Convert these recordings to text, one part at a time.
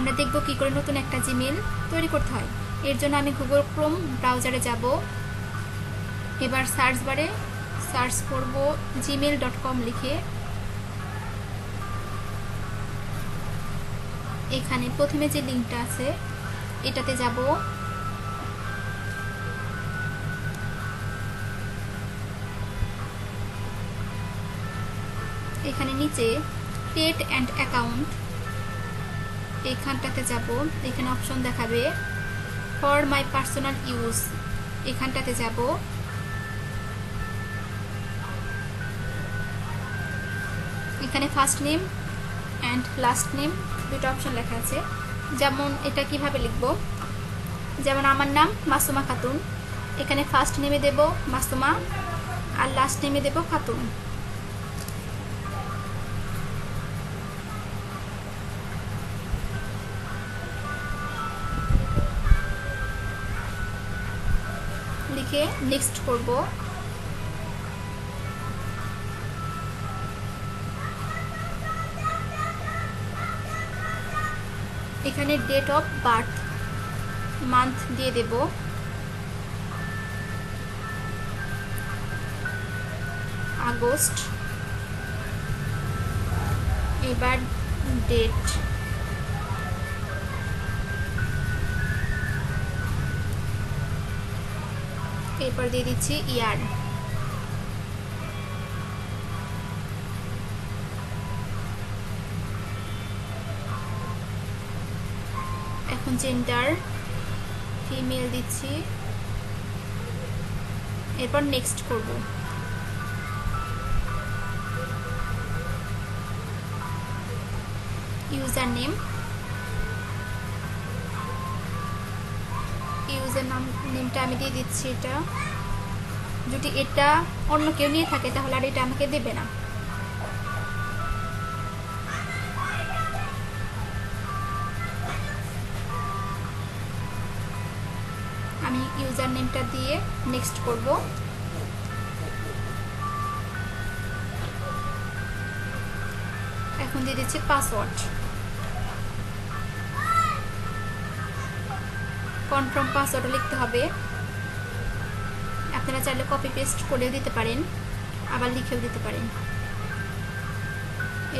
আমরা দেখব কি করে নতুন একটা জিমেল তৈরি করতে হয়। এর জন্য আমি গুগল ক্রোম ব্রাউজারে যাব। এবার সার্চ বারে সার্চ করব জিমেল ডট কম লিখে। এখানে প্রথমে যে লিঙ্কটা আছে, এটাতে যাব। এখানে নিচে ক্রিয়েট অ্যান্ড অ্যাকাউন্ট এখানটাতে যাব, এখানে অপশন দেখাবে ফর মাই পার্সোনাল ইউজ এখানটাতে যাব। এখানে first name and last name দুটো অপশন লেখা আছে। যেমন এটা কীভাবে লিখব? যেমন আমার নাম মাসুমা খাতুন, এখানে ফার্স্ট নেমে দেব মাসুমা আর লাস্ট নেমে দেব খাতুন। লিখে নেক্সট করব। এখানে ডেট অফ বার্থ মান্থ দিয়ে দেব। আগস্ট। এবার ডেট এরপর দিয়ে দিচ্ছি ইয়ার। এখন জেন্ডার ফিমেল দিচ্ছি। এরপর নেক্সট করব। ইউজার নেম ইউজার নাম নেমটা আমি দিয়ে দিচ্ছি এটা। যদি এটা অন্য কেউ নিয়ে থাকে, তাহলে আর এটা আমাকে দেবে না। আমি ইউজার নেমটা দিয়ে নেক্সট করব। এখন দিয়ে দিচ্ছি পাসওয়ার্ড কনফার্ম পাসওয়ার্ডও লিখতে হবে। আপনারা চাইলে কপি পেস্ট করেও দিতে পারেন, আবার লিখেও দিতে পারেন।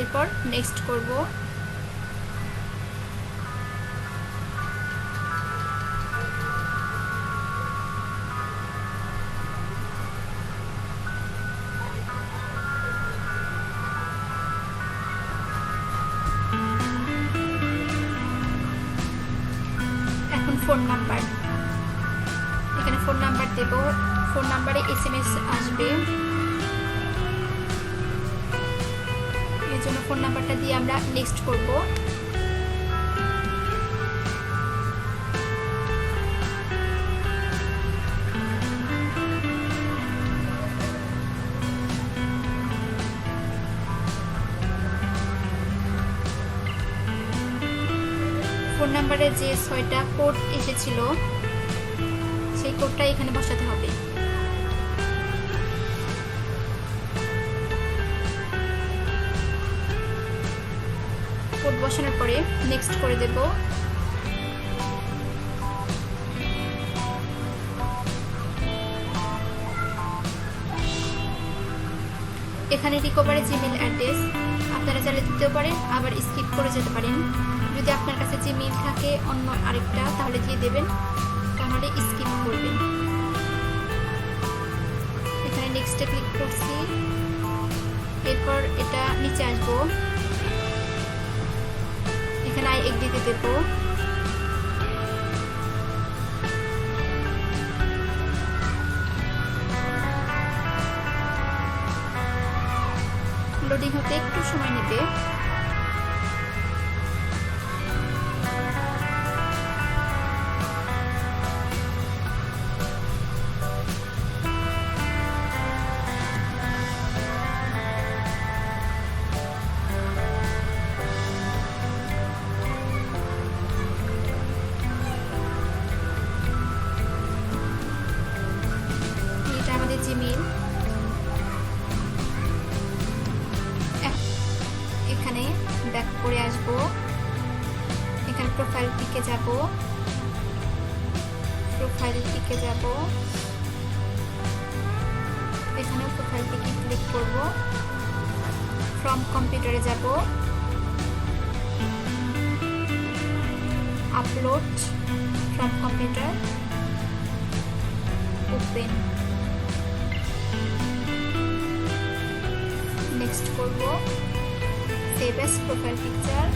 এরপর নেক্সট করব। ফোন নাম্বার এখানে ফোন নাম্বার দেব। ফোন নাম্বারে এস এম এস আসবে। এর জন্য ফোন নাম্বারটা দিয়ে আমরা নেক্সট করব। ফোন নাম্বারে যে ছয়টা কোড এসেছিল, সেই কোডটা এখানে বসাতে হবে। কোড বসানোর পরে নেক্সট করে দেব। এখানে রিকভারি জিমেল অ্যাড্রেস আপনারা চাইলে দিতেও পারেন, আবার স্কিপ করে যেতে পারেন। যদি আপনার কাছে যে মিল থাকে, অন্য আরেকটা, তাহলে দিয়ে দেবেন। তাহলে স্কিপ করবেন। এখানে নেক্সটে ক্লিক করছি। এরপর এটা নিচে আসব। এখানে আই এগ দিতে দেবো। লোডিং হতে একটু সময় নেবে। করে আসব। এখানে প্রোফাইল পিকে যাব। প্রোফাইল পিকে যাব। এখানে প্রোফাইল পিকে ক্লিক করব। ফ্রম কম্পিউটারে যাব। Upload from computer open next করব। Save as profile picture